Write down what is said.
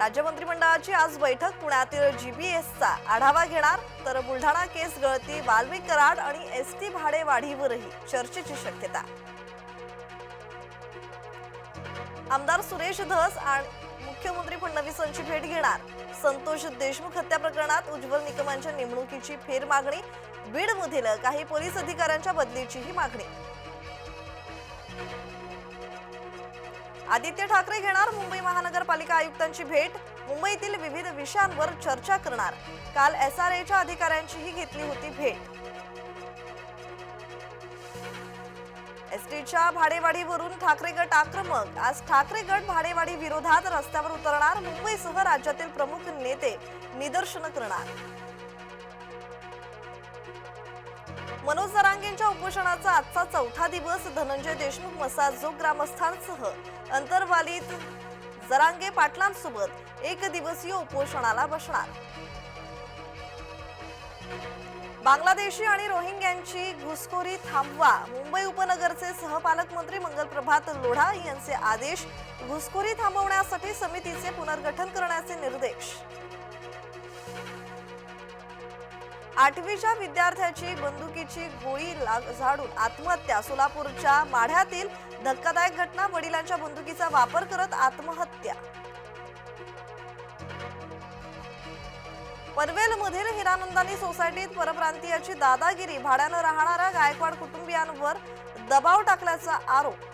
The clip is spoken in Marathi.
राज्य मंत्रिमंडळाची आज बैठक पुण्यातील जीबीएसचा आढावा घेणार तर बुलढाणा केस गळती वाल्मी कराड आणि एस टी भाडे वाढीवरही चर्चेची शक्यता. आमदार सुरेश धस आणि मुख्यमंत्री फडणवीसांची भेट घेणार. संतोष देशमुख हत्या प्रकरणात उज्ज्वल निकमांच्या नेमणुकीची फेरमागणी बीडमधील काही पोलीस अधिकाऱ्यांच्या बदलीचीही मागणी. आदित्य ठाकरे घेणार. मुंबई महानगरपालिका आयुक्तांची भेट. मुंबईतील विविध विषयांवर चर्चा करणार. काल एस आर एच्या अधिकाऱ्यांचीही घेतली होती भेट. एसटीच्या भाडेवाढीवरून ठाकरे गट आक्रमक. आज ठाकरे गट भाडेवाढी विरोधात रस्त्यावर उतरणार. मुंबईसह राज्यातील प्रमुख नेते निदर्शनं करणार. मनोज जरांगेंच्या उपोषणाचा आजचा चौथा दिवस धनंजय देशमुख मसाजोग ग्रामस्थांसह अंतरवालीत जरांगे पाटलांसोबत एक दिवसीय उपोषणाला बसणार. बांगलादेशी आणि रोहिंग्यांची घुसखोरी थांबवा मुंबई उपनगरचे सहपालकमंत्री मंगलप्रभात लोढा यांचे आदेश घुसखोरी थांबवण्यासाठी समितीचे पुनर्गठन करण्याचे निर्देश. आठवीच्या विद्यार्थ्याची बंदुकीची गोळी लाग झाडून आत्महत्या. सोलापूरच्या माढ्यातील धक्कादायक घटना वडिलांच्या बंदुकीचा वापर करत आत्महत्या. पनवेलमधील हिरानंदानी सोसायटीत परप्रांतीयाची दादागिरी. भाड्यानं राहणाऱ्या गायकवाड कुटुंबियांवर दबाव टाकल्याचा आरोप.